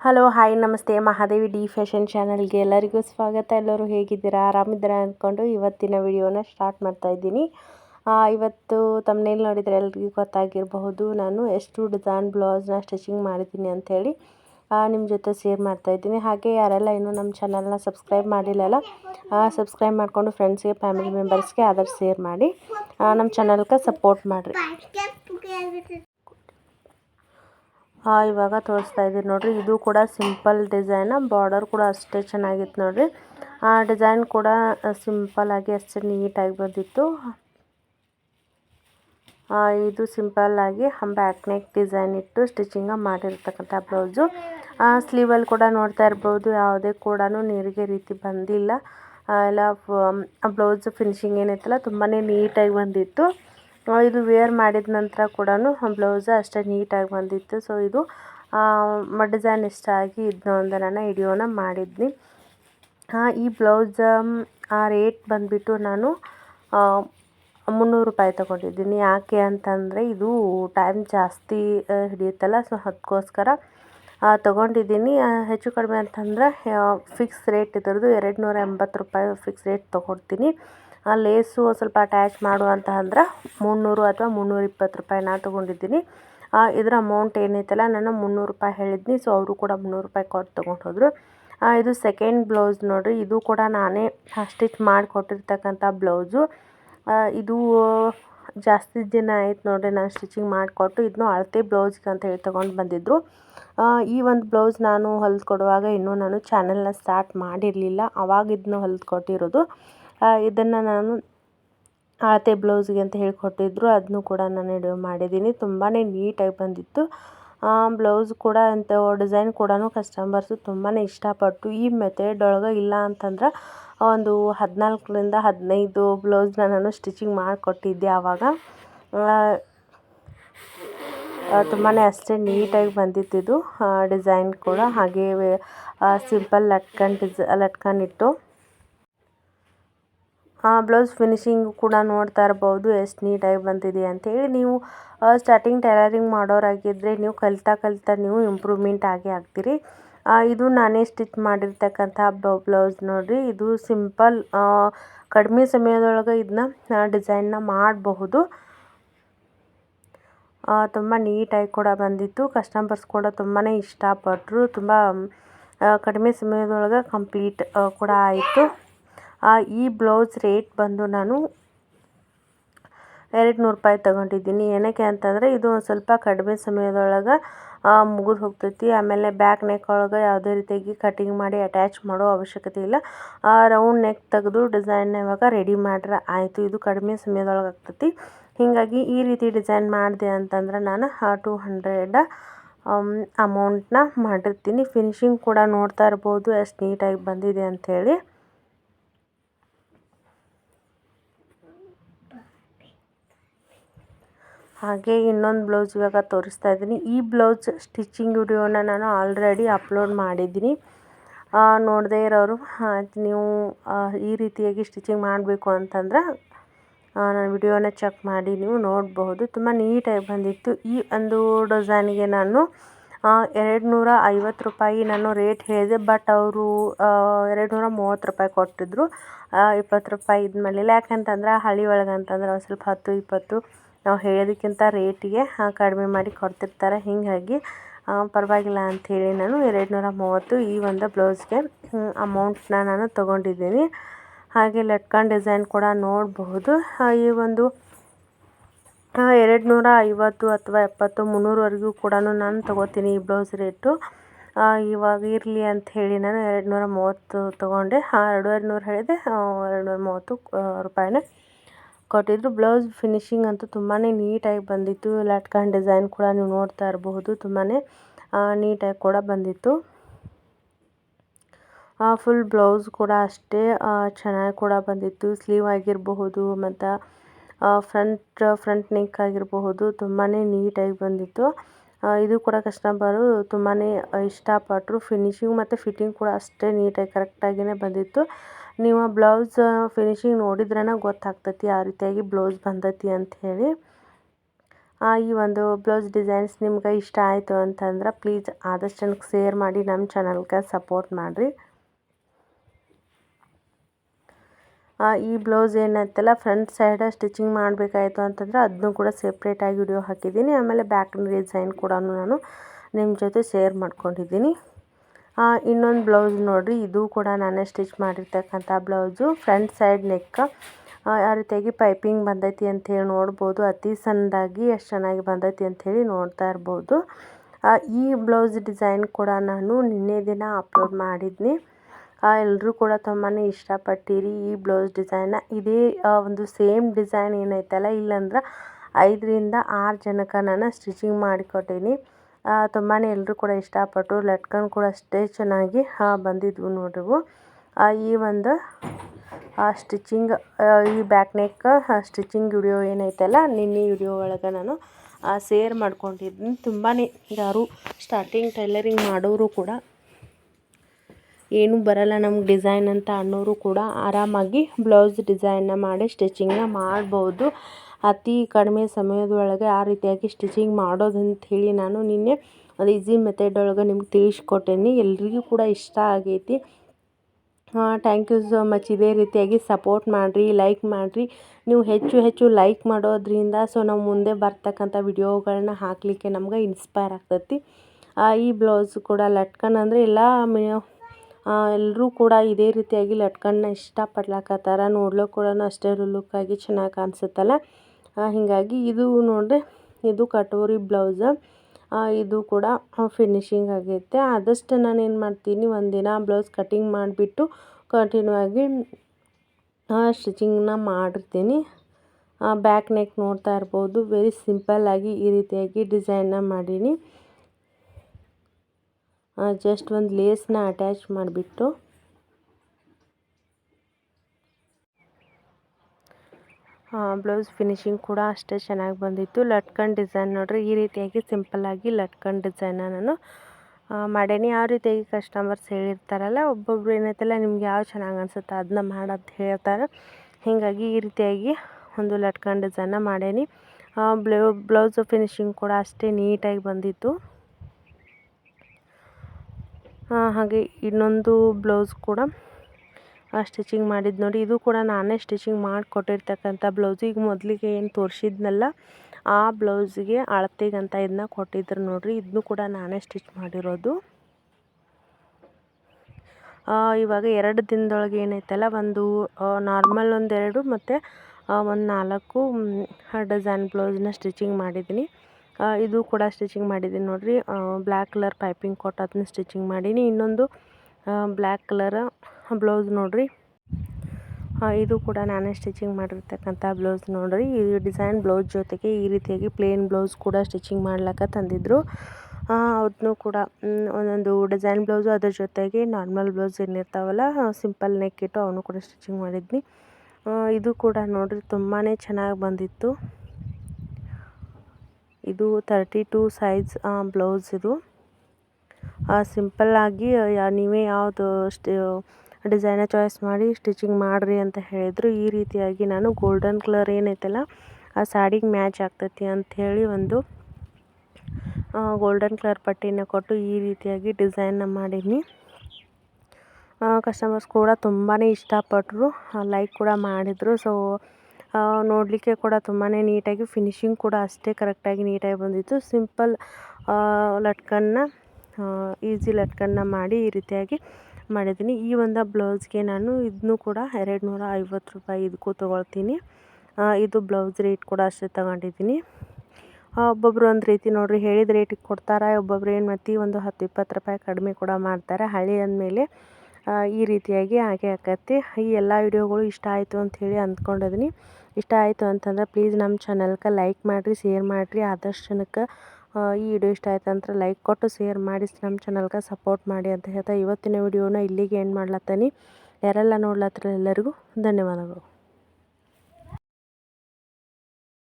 Hello hi ನಮಸ್ತೆ. Mahadevi D fashion ಚಾನಲ್ಗೆ ಎಲ್ಲರಿಗೂ ಸ್ವಾಗತ. ಎಲ್ಲರೂ ಹೇಗಿದ್ದೀರಾ? ಆರಾಮಿದ್ದೀರಾ ಅಂದ್ಕೊಂಡು ಇವತ್ತಿನ ವಿಡಿಯೋನ ಸ್ಟಾರ್ಟ್ ಮಾಡ್ತಾ ಇದ್ದೀನಿ. ಇವತ್ತು ತಮ್ಮನೇಲಿ ನೋಡಿದರೆ ಎಲ್ರಿಗೂ ಗೊತ್ತಾಗಿರಬಹುದು. ನಾನು ಎಷ್ಟು ಡಿಸೈನ್ ಬ್ಲೌಸ್ನ ಸ್ಟಿಚಿಂಗ್ ಮಾಡಿದ್ದೀನಿ ಅಂಥೇಳಿ ನಿಮ್ಮ ಜೊತೆ ಶೇರ್ ಮಾಡ್ತಾ ಇದ್ದೀನಿ. ಹಾಗೆ ಯಾರೆಲ್ಲ ಇನ್ನೂ ನಮ್ಮ ಚಾನಲ್ನ ಸಬ್ಸ್ಕ್ರೈಬ್ ಮಾಡಿಲ್ಲಲ್ಲ ಸಬ್ಸ್ಕ್ರೈಬ್ ಮಾಡಿಕೊಂಡು ಫ್ರೆಂಡ್ಸ್ಗೆ ಫ್ಯಾಮಿಲಿ ಮೆಂಬರ್ಸ್ಗೆ ಆದಷ್ಟು ಶೇರ್ ಮಾಡಿ ನಮ್ಮ ಚಾನಲ್ಗೆ ಸಪೋರ್ಟ್ ಮಾಡಿರಿ. ಇವಾಗ ತೋರಿಸ್ತಾ ಇದ್ದೀನಿ ನೋಡ್ರಿ. ಇದು ಕೂಡ ಸಿಂಪಲ್ ಡಿಸೈನ್, ಬಾರ್ಡರ್ ಕೂಡ ಅಷ್ಟೇ ಚೆನ್ನಾಗಿತ್ತು ನೋಡ್ರಿ. ಆ ಡಿಸೈನ್ ಕೂಡ ಸಿಂಪಲ್ ಆಗಿ ಅಷ್ಟೇ ನೀಟಾಗಿ ಬಂದಿತ್ತು. ಇದು ಸಿಂಪಲ್ ಆಗಿ ಬ್ಯಾಕ್ ನೆಕ್ ಡಿಸೈನ್ ಇಟ್ಟು ಸ್ಟಿಚಿಂಗ ಮಾಡಿರ್ತಕ್ಕಂಥ ಬ್ಲೌಸು. ಸ್ಲೀವಲ್ಲಿ ಕೂಡ ನೋಡ್ತಾ ಇರ್ಬೋದು, ಯಾವುದೇ ಕೂಡ ನೀರಿಗೆ ರೀತಿ ಬಂದಿಲ್ಲ. ಎಲ್ಲ ಬ್ಲೌಸ್ ಫಿನಿಶಿಂಗ್ ಏನೈತಲ್ಲ ತುಂಬಾ ನೀಟಾಗಿ ಬಂದಿತ್ತು. ಇದು ವೇರ್ ಮಾಡಿದ ನಂತರ ಕೂಡ ಬ್ಲೌಸ್ ಅಷ್ಟೇ ನೀಟಾಗಿ ಬಂದಿತ್ತು. ಸೊ ಇದು ಡಿಸೈನ್ ಇಷ್ಟ ಆಗಿ ಇದನ್ನ ಒಂದು ನಾನು ಹಿಡಿಯೋನ ಮಾಡಿದ್ನಿ. ಈ ಬ್ಲೌಸ್ ಆ ರೇಟ್ ಬಂದುಬಿಟ್ಟು ನಾನು ಮುನ್ನೂರು ರೂಪಾಯಿ ತೊಗೊಂಡಿದ್ದೀನಿ. ಯಾಕೆ ಅಂತಂದರೆ, ಇದು ಟೈಮ್ ಜಾಸ್ತಿ ಹಿಡಿಯುತ್ತಲ್ಲ. ಸೊ ಅದಕ್ಕೋಸ್ಕರ ತೊಗೊಂಡಿದ್ದೀನಿ. ಹೆಚ್ಚು ಕಡಿಮೆ ಅಂತಂದರೆ ಫಿಕ್ಸ್ ರೇಟ್ ಇದ್ರದ್ದು ಎರಡು ನೂರ ಎಂಬತ್ತು ರೂಪಾಯಿ ಫಿಕ್ಸ್ ರೇಟ್ ತೊಗೊಳ್ತೀನಿ ಲೇಸು ಸ್ವಲ್ಪ ಅಟ್ಯಾಚ್ ಮಾಡು ಅಂತ ಅಂದ್ರೆ ಮುನ್ನೂರು ಅಥವಾ ಮುನ್ನೂರ ಇಪ್ಪತ್ತು ರೂಪಾಯಿ ನಾನು ತೊಗೊಂಡಿದ್ದೀನಿ. ಇದರ ಅಮೌಂಟ್ ಏನೈತಲ್ಲ ನಾನು ಮುನ್ನೂರು ರೂಪಾಯಿ ಹೇಳಿದ್ನಿ ಸೊ ಅವರು ಕೂಡ ಮುನ್ನೂರು ರೂಪಾಯಿ ಕೊಟ್ಟು ತೊಗೊಂಡು ಹೋದರು. ಇದು ಸೆಕೆಂಡ್ ಬ್ಲೌಸ್ ನೋಡಿರಿ, ಇದು ಕೂಡ ನಾನೇ ಸ್ಟಿಚ್ ಮಾಡಿ ಕೊಟ್ಟಿರ್ತಕ್ಕಂಥ ಬ್ಲೌಸು ಇದು ಜಾಸ್ತಿ ದಿನ ಆಯ್ತು ನೋಡಿರಿ ನಾನು ಸ್ಟಿಚಿಂಗ್ ಮಾಡಿಕೊಟ್ಟು ಇದನ್ನು ಅಳತೆ ಬ್ಲೌಸ್ಗೆ ಅಂತ ಹೇಳಿ ತೊಗೊಂಡು ಬಂದಿದ್ದರು ಈ ಒಂದು ಬ್ಲೌಸ್ ನಾನು ಹೊಲಿದು ಕೊಡುವಾಗ ಇನ್ನೂ ನಾನು ಚಾನೆಲ್ನ ಸ್ಟಾರ್ಟ್ ಮಾಡಿರಲಿಲ್ಲ, ಅವಾಗ ಇದನ್ನು ಹೊಲ್ದು ಕೊಟ್ಟಿರೋದು. ಇದನ್ನು ನಾನು ಅಳತೆ ಬ್ಲೌಸ್ಗೆ ಅಂತ ಹೇಳಿಕೊಟ್ಟಿದ್ರು. ಅದನ್ನು ಕೂಡ ನಾನು ಇಡ ಮಾಡಿದ್ದೀನಿ. ತುಂಬಾ ನೀಟಾಗಿ ಬಂದಿತ್ತು. ಬ್ಲೌಸ್ ಕೂಡ ಅಂತ ಡಿಸೈನ್ ಕೂಡ ಕಸ್ಟಮರ್ಸು ತುಂಬಾ ಇಷ್ಟಪಟ್ಟು ಈ ಮೆಥಡ್ ಒಳಗೆ ಇಲ್ಲ ಅಂತಂದ್ರೆ ಒಂದು ಹದಿನಾಲ್ಕರಿಂದ ಹದಿನೈದು ಬ್ಲೌಸ್ನ ನಾನು ಸ್ಟಿಚಿಂಗ್ ಮಾಡಿಕೊಟ್ಟಿದ್ದೆ ಆವಾಗ. ತುಂಬಾ ಅಷ್ಟೇ ನೀಟಾಗಿ ಬಂದಿತ್ತಿದು ಡಿಸೈನ್ ಕೂಡ. ಹಾಗೆ ಸಿಂಪಲ್ ಲಟ್ಕನ್ ಡಿಸ್, ಲಟ್ಕನ್ ಬ್ಲೌಸ್ ಫಿನಿಶಿಂಗ್ ಕೂಡ ನೋಡ್ತಾ ಇರ್ಬೋದು. ಎಷ್ಟು ನೀಟಾಗಿ ಬಂದಿದೆ ಅಂತೇಳಿ ನೀವು ಸ್ಟಾರ್ಟಿಂಗ್ ಟೈಲರಿಂಗ್ ಮಾಡೋರಾಗಿದ್ದರೆ ನೀವು ಕಲಿತಾ ಕಲಿತಾ ನೀವು ಇಂಪ್ರೂವ್ಮೆಂಟ್ ಆಗೇ ಆಗ್ತೀರಿ. ಇದು ನಾನೇ ಸ್ಟಿಚ್ ಮಾಡಿರ್ತಕ್ಕಂಥ ಬ್ಲೌಸ್ ನೋಡಿರಿ. ಇದು ಸಿಂಪಲ್ ಕಡಿಮೆ ಸಮಯದೊಳಗೆ ಇದನ್ನ ಡಿಸೈನ್ನ ಮಾಡಬಹುದು. ತುಂಬ ನೀಟಾಗಿ ಕೂಡ ಬಂದಿತ್ತು. ಕಸ್ಟಮರ್ಸ್ ಕೂಡ ತುಂಬಾ ಇಷ್ಟಪಟ್ಟರು ತುಂಬ ಕಡಿಮೆ ಸಮಯದೊಳಗೆ ಕಂಪ್ಲೀಟ್ ಕೂಡ ಆಯಿತು. ಈ ಬ್ಲೌಸ್ ರೇಟ್ ಬಂದು ನಾನು ಎರಡು ನೂರು ರೂಪಾಯಿ ತೊಗೊಂಡಿದ್ದೀನಿ. ಏನಕ್ಕೆ ಅಂತಂದರೆ ಇದು ಒಂದು ಸ್ವಲ್ಪ ಕಡಿಮೆ ಸಮಯದೊಳಗೆ ಮುಗಿದು ಹೋಗ್ತೈತಿ. ಆಮೇಲೆ ಬ್ಯಾಕ್ ನೆಕ್ ಒಳಗೆ ಯಾವುದೇ ರೀತಿಯಾಗಿ ಕಟಿಂಗ್ ಮಾಡಿ ಅಟ್ಯಾಚ್ ಮಾಡೋ ಅವಶ್ಯಕತೆ ಇಲ್ಲ. ರೌಂಡ್ ನೆಕ್ ತೆಗೆದು ಡಿಸೈನ್ ಇವಾಗ ರೆಡಿ ಮಾಡ್ರೆ, ಆಯಿತು. ಇದು ಕಡಿಮೆ ಸಮಯದೊಳಗೆ ಆಗ್ತೈತಿ. ಹೀಗಾಗಿ ಈ ರೀತಿ ಡಿಸೈನ್ ಮಾಡಿದೆ ಅಂತಂದ್ರೆ ನಾನು ಟೂ ಹಂಡ್ರೆಡ್ ಅಮೌಂಟ್ನ ಮಾಡಿರ್ತೀನಿ. ಫಿನಿಶಿಂಗ್ ಕೂಡ ನೋಡ್ತಾ ಇರ್ಬೋದು. ಎಷ್ಟು ನೀಟಾಗಿ ಬಂದಿದೆ ಅಂಥೇಳಿ ಹಾಗೆ ಇನ್ನೊಂದು ಬ್ಲೌಸ್ ಇವಾಗ ತೋರಿಸ್ತಾ ಇದ್ದೀನಿ. ಈ ಬ್ಲೌಸ್ ಸ್ಟಿಚಿಂಗ್ ವಿಡಿಯೋನ ನಾನು ಆಲ್ರೆಡಿ ಅಪ್ಲೋಡ್ ಮಾಡಿದ್ದೀನಿ. ನೋಡದೇ ಇರೋರು ನೀವು ಈ ರೀತಿಯಾಗಿ ಸ್ಟಿಚಿಂಗ್ ಮಾಡಬೇಕು ಅಂತಂದ್ರೆ ನಾನು ವಿಡಿಯೋನ ಚೆಕ್ ಮಾಡಿ ನೀವು ನೋಡಬಹುದು. ತುಂಬ ನೀಟಾಗಿ ಬಂದಿತ್ತು. ಈ ಒಂದು ಡಿಸೈನ್ಗೆ ನಾನು ಎರಡು ನೂರ ಐವತ್ತು ರೂಪಾಯಿ ನಾನು ರೇಟ್ ಹೇಳಿದೆ. ಬಟ್ ಅವರು ಎರಡು ನೂರ ಮೂವತ್ತು ರೂಪಾಯಿ ಕೊಟ್ಟಿದ್ದರು ಇಪ್ಪತ್ತು ರೂಪಾಯಿ ಇದು ಮಾಡಲಿಲ್ಲ ಯಾಕಂತಂದ್ರೆ ಹಳ್ಳಿ ಒಳಗೆ ಅಂತಂದ್ರೆ ಒಂದು ಸ್ವಲ್ಪ ಹತ್ತು, ಇಪ್ಪತ್ತು ನಾವು ಹೇಳೋದಕ್ಕಿಂತ ರೇಟಿಗೆ ಕಡಿಮೆ ಮಾಡಿ ಕೊಡ್ತಿರ್ತಾರೆ. ಹೀಗಾಗಿ ಪರವಾಗಿಲ್ಲ ಅಂಥೇಳಿ ನಾನು ಎರಡು ನೂರ ಮೂವತ್ತು ಈ ಒಂದು ಬ್ಲೌಸ್ಗೆ ಅಮೌಂಟನ್ನ ನಾನು ತೊಗೊಂಡಿದ್ದೀನಿ. ಹಾಗೆ ಲಟ್ಕನ್ ಡಿಸೈನ್ ಕೂಡ ನೋಡಬಹುದು. ಈ ಒಂದು ಎರಡು ನೂರ ಐವತ್ತು ಅಥವಾ ಎಪ್ಪತ್ತು, ಮುನ್ನೂರವರೆಗೂ ಕೂಡ ನಾನು ತೊಗೋತೀನಿ ಈ ಬ್ಲೌಸ್ ರೇಟು. ಇವಾಗ ಇರಲಿ ಅಂತ ಹೇಳಿ ನಾನು ಎರಡು ನೂರ ಮೂವತ್ತು ತೊಗೊಂಡೆ ಎರಡು ನೂರು ಹೇಳಿದೆ. ಎರಡು ನೂರ ಮೂವತ್ತು ರೂಪಾಯಿನೇ ಕೊಟ್ಟಿದ್ರು. ಬ್ಲೌಸ್ ಫಿನಿಶಿಂಗ್ ಅಂತೂ ತುಂಬಾ ನೀಟಾಗಿ ಬಂದಿತ್ತು. ಲಟ್ಕನ್ ಡಿಸೈನ್ ಕೂಡ ನೀವು ನೋಡ್ತಾ ಇರಬಹುದು. ತುಂಬಾ ನೀಟಾಗಿ ಕೂಡ ಬಂದಿತ್ತು. ಫುಲ್ ಬ್ಲೌಸ್ ಕೂಡ ಅಷ್ಟೇ ಚೆನ್ನಾಗಿ ಕೂಡ ಬಂದಿತ್ತು. ಸ್ಲೀವ್ ಆಗಿರಬಹುದು ಮತ್ತು ಫ್ರಂಟ್ ಫ್ರಂಟ್ ನೆಕ್ ಆಗಿರಬಹುದು. ತುಂಬಾ ನೀಟಾಗಿ ಬಂದಿತ್ತು. ಇದು ಕೂಡ ಕಸ್ಟಮರು ತುಂಬಾ ಇಷ್ಟಪಟ್ಟರು ಫಿನಿಶಿಂಗ್ ಮತ್ತು ಫಿಟ್ಟಿಂಗ್ ಕೂಡ ಅಷ್ಟೇ ನೀಟಾಗಿ ಕರೆಕ್ಟಾಗಿಯೇ ಬಂದಿತ್ತು. ನೀವು ಬ್ಲೌಸ್ ಫಿನಿಶಿಂಗ್ ನೋಡಿದ್ರೇ ಗೊತ್ತಾಗ್ತೈತಿ ಯಾವ ರೀತಿಯಾಗಿ ಬ್ಲೌಸ್ ಬಂದೈತಿ ಅಂಥೇಳಿ ಈ ಒಂದು ಬ್ಲೌಸ್ ಡಿಸೈನ್ಸ್ ನಿಮ್ಗೆ ಇಷ್ಟ ಆಯಿತು ಅಂತಂದ್ರೆ ಪ್ಲೀಸ್ ಆದಷ್ಟು ಜನಕ್ಕೆ ಶೇರ್ ಮಾಡಿ ನಮ್ಮ ಚಾನಲ್ಗೆ ಸಪೋರ್ಟ್ ಮಾಡಿರಿ. ಈ ಬ್ಲೌಸ್ ಏನೈತಲ್ಲ ಫ್ರಂಟ್ ಸೈಡ್ ಸ್ಟಿಚಿಂಗ್ ಮಾಡಬೇಕಾಯಿತು ಅಂತಂದ್ರೆ ಅದನ್ನು ಕೂಡ ಸೆಪ್ರೇಟಾಗಿ ವಿಡಿಯೋ ಹಾಕಿದ್ದೀನಿ. ಆಮೇಲೆ ಬ್ಯಾಕ್ ಡಿಸೈನ್ ಕೂಡ ನಾನು ನಿಮ್ಮ ಜೊತೆ ಶೇರ್ ಮಾಡ್ಕೊಂಡಿದ್ದೀನಿ. ಇನ್ನೊಂದು ಬ್ಲೌಸ್ ನೋಡಿರಿ, ಇದು ಕೂಡ ನಾನೇ ಸ್ಟಿಚ್ ಮಾಡಿರ್ತಕ್ಕಂಥ ಬ್ಲೌಸು. Front side neck. ಯಾವ ರೀತಿಯಾಗಿ ಪೈಪಿಂಗ್ ಬಂದೈತಿ ಅಂಥೇಳಿ ನೋಡ್ಬೋದು. ಅತಿ ಸಣ್ಣದಾಗಿ ಎಷ್ಟು ಚೆನ್ನಾಗಿ ಬಂದೈತಿ ಅಂಥೇಳಿ ನೋಡ್ತಾ ಇರ್ಬೋದು. ಈ ಬ್ಲೌಸ್ ಡಿಸೈನ್ ಕೂಡ ನಾನು ನಿನ್ನೆ ದಿನ ಅಪ್ಲೋಡ್ ಮಾಡಿದ್ನಿ. ಎಲ್ಲರೂ ಕೂಡ ತುಂಬಾ ಇಷ್ಟಪಟ್ಟಿರಿ ಈ ಬ್ಲೌಸ್ ಡಿಸೈನ್ನ ಇದೇ ಒಂದು ಸೇಮ್ ಡಿಸೈನ್ ಏನೈತಲ್ಲ, ಇಲ್ಲಂದ್ರೆ ಐದರಿಂದ ಆರು ಜನಕ್ಕೆ ನಾನು ಸ್ಟಿಚಿಂಗ್ ಮಾಡಿಕೊಟ್ಟೀನಿ. ತುಂಬಾ ಎಲ್ಲರೂ ಕೂಡ ಇಷ್ಟಪಟ್ಟರು ಲಟ್ಕನ್ ಕೂಡ ಅಷ್ಟೇ ಚೆನ್ನಾಗಿ ಬಂದಿದ್ವು ನೋಡ್ರಿ ಈ ಒಂದು ಸ್ಟಿಚಿಂಗ್ ಈ ಬ್ಯಾಕ್ ನೆಕ್ ಸ್ಟಿಚಿಂಗ್ ವಿಡಿಯೋ ಏನೈತಲ್ಲ ನಿನ್ನೆ ವಿಡಿಯೋ ಒಳಗೆ ನಾನು ಶೇರ್ ಮಾಡ್ಕೊಂಡಿದ್ದೀನಿ ತುಂಬಾ ಯಾರು ಸ್ಟಾರ್ಟಿಂಗ್ ಟೈಲರಿಂಗ್ ಮಾಡೋರು ಕೂಡ ಏನೂ ಬರಲ್ಲ, ನಮ್ಗೆ ಡಿಸೈನ್ ಅಂತ ಅನ್ನೋರು ಕೂಡ ಆರಾಮಾಗಿ ಬ್ಲೌಸ್ ಡಿಸೈನ್ನ ಮಾಡಿ ಸ್ಟಿಚಿಂಗ್ನ ಮಾಡ್ಬೋದು. ಅತಿ ಕಡಿಮೆ ಸಮಯದೊಳಗೆ ಆ ರೀತಿಯಾಗಿ ಸ್ಟಿಚಿಂಗ್ ಮಾಡೋದು ಅಂಥೇಳಿ ನಾನು ನಿನ್ನೆ ಅದು ಈಸಿ ಮೆಥಡ್ ಒಳಗೆ ನಿಮ್ಗೆ ತಿಳಿಸ್ಕೊಟ್ಟೇನಿ. ಎಲ್ರಿಗೂ ಕೂಡ ಇಷ್ಟ ಆಗೈತಿ. ಥ್ಯಾಂಕ್ ಯು ಸೋ ಮಚ್ ಇದೇ ರೀತಿಯಾಗಿ ಸಪೋರ್ಟ್ ಮಾಡಿರಿ ಲೈಕ್ ಮಾಡಿರಿ. ನೀವು ಹೆಚ್ಚು ಹೆಚ್ಚು ಲೈಕ್ ಮಾಡೋದ್ರಿಂದ ಸೊ ನಾವು ಮುಂದೆ ಬರ್ತಕ್ಕಂಥ ವಿಡಿಯೋಗಳನ್ನ ಹಾಕಲಿಕ್ಕೆ ನಮ್ಗೆ ಇನ್ಸ್ಪೈರ್ ಆಗ್ತೈತಿ. ಈ ಬ್ಲೌಸ್ ಕೂಡ ಲಟ್ಕನ್ ಅಂದರೆ ಎಲ್ಲ ಎಲ್ಲರೂ ಕೂಡ ಇದೇ ರೀತಿಯಾಗಿ ಲಟ್ಕನ್ನ ಇಷ್ಟಪಡ್ಲಾಕತ್ತಾರ ನೋಡ್ಲಿಕ್ಕೆ ಕೂಡ ಅಷ್ಟೇ ಲುಕ್ಕಾಗಿ ಚೆನ್ನಾಗಿ ಕಾಣಿಸುತ್ತಲ್ಲ. ಹೀಗಾಗಿ ಇದು ನೋಡ್ರಿ ಇದು ಕಟೋರಿ ಬ್ಲೌಸ. ಇದು ಕೂಡ ಫಿನಿಶಿಂಗ್ ಆಗೈತೆ. ಆದಷ್ಟು ನಾನು ಏನು ಮಾಡ್ತೀನಿ, ಒಂದಿನ ಬ್ಲೌಸ್ ಕಟಿಂಗ್ ಮಾಡಿಬಿಟ್ಟು ಕಂಟಿನ್ಯೂ ಆಗಿ ಸ್ಟಿಚಿಂಗ್ನ ಮಾಡಿರ್ತೀನಿ. ಬ್ಯಾಕ್ ನೆಕ್ ನೋಡ್ತಾ ಇರ್ಬೋದು. ವೆರಿ ಸಿಂಪಲ್ಲಾಗಿ ಈ ರೀತಿಯಾಗಿ ಡಿಸೈನ್ನ ಮಾಡೀನಿ. ಜಸ್ಟ್ ಒಂದು ಲೇಸ್ನ ಅಟ್ಯಾಚ್ ಮಾಡಿಬಿಟ್ಟು. ಬ್ಲೌಸ್ ಫಿನಿಶಿಂಗ್ ಕೂಡ ಅಷ್ಟೇ ಚೆನ್ನಾಗಿ ಬಂದಿತ್ತು. ಲಟ್ಕನ್ ಡಿಸೈನ್ ನೋಡ್ರಿ, ಈ ರೀತಿಯಾಗಿ ಸಿಂಪಲ್ಲಾಗಿ ಲಟ್ಕನ್ ಡಿಸೈನ ನಾನು ಮಾಡೇನಿ. ಯಾವ ರೀತಿಯಾಗಿ ಕಸ್ಟಮರ್ಸ್ ಹೇಳಿರ್ತಾರಲ್ಲ, ಒಬ್ಬೊಬ್ರು ಏನೈತಲ್ಲ, ನಿಮ್ಗೆ ಯಾವ ಚೆನ್ನಾಗಿ ಅನಿಸುತ್ತೆ ಅದನ್ನ ಮಾಡೋದು ಹೇಳ್ತಾರೆ. ಹೀಗಾಗಿ ಈ ರೀತಿಯಾಗಿ ಒಂದು ಲಟ್ಕನ್ ಡಿಸೈನ ಮಾಡೇನಿ. ಬ್ಲೌ ಬ್ಲೌಸ್ ಫಿನಿಶಿಂಗ್ ಕೂಡ ಅಷ್ಟೇ ನೀಟಾಗಿ ಬಂದಿತ್ತು. ಹಾಗೆ ಇನ್ನೊಂದು ಬ್ಲೌಸ್ ಕೂಡ ಸ್ಟಿಚಿಂಗ್ ಮಾಡಿದ್ದು ನೋಡಿ. ಇದು ಕೂಡ ನಾನೇ ಸ್ಟಿಚಿಂಗ್ ಮಾಡಿಕೊಟ್ಟಿರ್ತಕ್ಕಂಥ ಬ್ಲೌಸ್. ಈಗ ಮೊದಲಿಗೆ ಏನು ತೋರಿಸಿದ್ನಲ್ಲ, ಆ ಬ್ಲೌಸಿಗೆ ಅಳತೆಗಂತ ಇದನ್ನ ಕೊಟ್ಟಿದ್ರು ನೋಡಿರಿ. ಇದನ್ನು ಕೂಡ ನಾನೇ ಸ್ಟಿಚ್ ಮಾಡಿರೋದು. ಇವಾಗ ಎರಡು ದಿನದೊಳಗೆ ಏನೈತಲ್ಲ, ಒಂದು ನಾರ್ಮಲ್ ಒಂದೆರಡು ಮತ್ತು ಒಂದು ನಾಲ್ಕು ಡಿಸೈನ್ ಬ್ಲೌಸ್ನ ಸ್ಟಿಚಿಂಗ್ ಮಾಡಿದ್ದೀನಿ. ಇದು ಕೂಡ ಸ್ಟಿಚಿಂಗ್ ಮಾಡಿದ್ದೀನಿ ನೋಡಿರಿ. ಬ್ಲ್ಯಾಕ್ ಕಲರ್ ಪೈಪಿಂಗ್ ಕೊಟ್ಟು ಅದನ್ನ ಸ್ಟಿಚಿಂಗ್ ಮಾಡೀನಿ. ಇನ್ನೊಂದು ಬ್ಲ್ಯಾಕ್ ಕಲರ್ ಬ್ಲೌಸ್ ನೋಡಿರಿ. ಇದು ಕೂಡ ನಾನೇ ಸ್ಟಿಚಿಂಗ್ ಮಾಡಿರ್ತಕ್ಕಂಥ ಬ್ಲೌಸ್ ನೋಡಿರಿ. ಈ ಡಿಸೈನ್ ಬ್ಲೌಸ್ ಜೊತೆಗೆ ಈ ರೀತಿಯಾಗಿ ಪ್ಲೇನ್ ಬ್ಲೌಸ್ ಕೂಡ ಸ್ಟಿಚಿಂಗ್ ಮಾಡ್ಲಿಕ್ಕೆ ತಂದಿದ್ದರು ಅದನ್ನು ಕೂಡ ಒಂದೊಂದು ಡಿಸೈನ್ ಬ್ಲೌಸು, ಅದ್ರ ಜೊತೆಗೆ ನಾರ್ಮಲ್ ಬ್ಲೌಸ್ ಏನಿರ್ತಾವಲ್ಲ ಸಿಂಪಲ್ ನೆಕ್ ಇಟ್ಟು ಅವನು ಕೂಡ ಸ್ಟಿಚಿಂಗ್ ಮಾಡಿದ್ನಿ. ಇದು ಕೂಡ ನೋಡಿರಿ ತುಂಬಾ ಚೆನ್ನಾಗಿ ಬಂದಿತ್ತು. ಇದು ತರ್ಟಿ ಟೂ ಸೈಜ್ ಬ್ಲೌಸ್ ಇದು. ಸಿಂಪಲ್ಲಾಗಿ ನೀವೇ ಯಾವುದು ಸ್ಟಿ ಡಿಸೈನ ಚಾಯ್ಸ್ ಮಾಡಿ ಸ್ಟಿಚಿಂಗ್ ಮಾಡಿರಿ ಅಂತ ಹೇಳಿದರು. ಈ ರೀತಿಯಾಗಿ ನಾನು ಗೋಲ್ಡನ್ ಕಲರ್ ಏನೈತಲ್ಲ, ಆ ಸಾಡಿಗೆ ಮ್ಯಾಚ್ ಆಗ್ತೈತಿ ಅಂಥೇಳಿ ಒಂದು ಗೋಲ್ಡನ್ ಕಲರ್ ಪಟ್ಟಿನ ಕೊಟ್ಟು ಈ ರೀತಿಯಾಗಿ ಡಿಸೈನ್ನ ಮಾಡೀನಿ. ಕಸ್ಟಮರ್ಸ್ ಕೂಡ ತುಂಬಾ ಇಷ್ಟಪಟ್ಟರು ಲೈಕ್ ಕೂಡ ಮಾಡಿದರು. ಸೊ ನೋಡಲಿಕ್ಕೆ ಕೂಡ ತುಂಬಾ ನೀಟಾಗಿ ಫಿನಿಶಿಂಗ್ ಕೂಡ ಅಷ್ಟೇ ಕರೆಕ್ಟಾಗಿ ನೀಟಾಗಿ ಬಂದಿತ್ತು. ಸಿಂಪಲ್ ಲಟ್ಕನ್ನ ಈಸಿ ಲಟ್ಕನ್ನ ಮಾಡಿ ಈ ರೀತಿಯಾಗಿ ಮಾಡಿದ್ದೀನಿ. ಈ ಒಂದು ಬ್ಲೌಸ್ಗೆ ನಾನು ಇದನ್ನು ಕೂಡ ಎರಡು ನೂರ ಐವತ್ತು ರೂಪಾಯಿ ಇದಕ್ಕೂ ತೊಗೊಳ್ತೀನಿ. ಇದು ಬ್ಲೌಸ್ ರೇಟ್ ಕೂಡ ಅಷ್ಟೇ ತಗೊಂಡಿದ್ದೀನಿ. ಒಬ್ಬೊಬ್ರು ಒಂದು ರೀತಿ ನೋಡಿರಿ, ಹೇಳಿದ ರೇಟಿಗೆ ಕೊಡ್ತಾರೆ, ಒಬ್ಬೊಬ್ರು ಏನು ಮಾಡ್ತೀವಿ ಒಂದು ಹತ್ತು ಇಪ್ಪತ್ತು ರೂಪಾಯಿ ಕಡಿಮೆ ಕೂಡ ಮಾಡ್ತಾರೆ. ಹಳ್ಳಿ ಅಂದಮೇಲೆ ಈ ರೀತಿಯಾಗಿ ಹಾಗೆ ಆಕತ್ತಿ ಈ ಎಲ್ಲ ವಿಡಿಯೋಗಳು ಇಷ್ಟ ಆಯಿತು ಅಂಥೇಳಿ ಅಂದ್ಕೊಂಡಿದ್ದೀನಿ ಇಷ್ಟ ಆಯಿತು ಅಂತಂದ್ರೆ ಪ್ಲೀಸ್ ನಮ್ಮ ಚಾನಲ್ಗೆ ಲೈಕ್ ಮಾಡಿರಿ ಶೇರ್ ಮಾಡಿರಿ. ಆದಷ್ಟು ಜನಕ್ಕೆ ಈ ವಿಡಿಯೋ ಇಷ್ಟ ಆಯ್ತು ಅಂದ್ರೆ ಲೈಕ್ ಕೊಟ್ಟು ಶೇರ್ ಮಾಡಿ, ನಮ್ಮ ಚಾನಲ್ಗೆ ಸಪೋರ್ಟ್ ಮಾಡಿ ಅಂತ ಹೇಳ್ತಾ ಇವತ್ತಿನ ವಿಡಿಯೋನ ಇಲ್ಲಿಗೆ ಎಂಡ್ ಮಾಡ್ಲತ್ತೀನಿ. ಯಾರೆಲ್ಲ ನೋಡ್ಲತ್ತಿರ ಎಲ್ಲರಿಗೂ ಧನ್ಯವಾದಗಳು.